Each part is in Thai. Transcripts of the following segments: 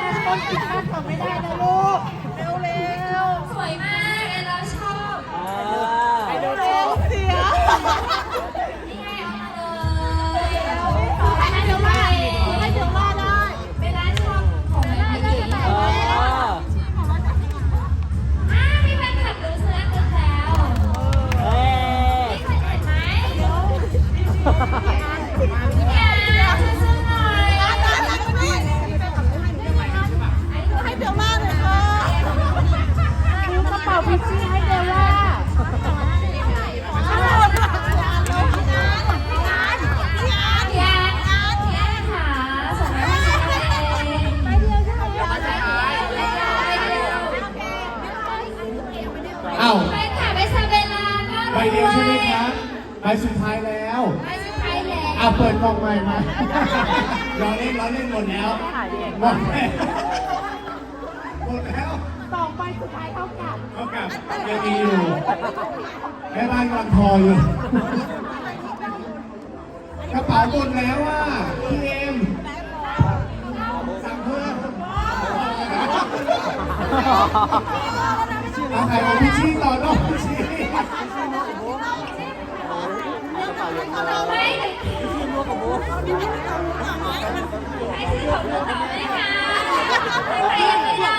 ตั้งต้นคิดคาดไม่ได้นะลูก เร็วเสวยมากแอนเราชอบ ไอเดอเสียาวไปค่ะไปซาเบลาก็ใบเดียวใช่ไหมครับใบสุดท้ายแล้วไปสุดท้ายแล้ว อะเปิดกล่องใหม่มาล้อเล่นล้อเล่นหมดแล้วหมดแล้วหมดแล้วสองใบสุดท้ายเท่ากับเท่ากับยังมีอยู่แม่บ้านกำลังพออยู่กระเป๋าหมดแล้วอะพี่เอ็มสั่งเพิ่มเอาใครมาพิชชี่ต่อน้องพิชชี่ไม่ให้ซื้อของมือต่อไหมคะใครยังไม่ได้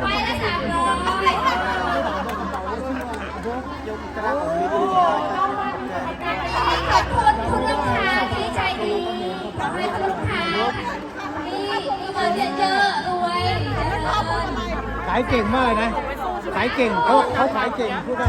ไปละสามร้อยขอบคุณคุณลูกค้าที่ใจดีขอให้คุณลูกค้ามีมีเงินเยอะๆรวยเจริญ ขายเก่งมากเลยนะ ขายเก่งเขาเขาขายเก่งพูดได้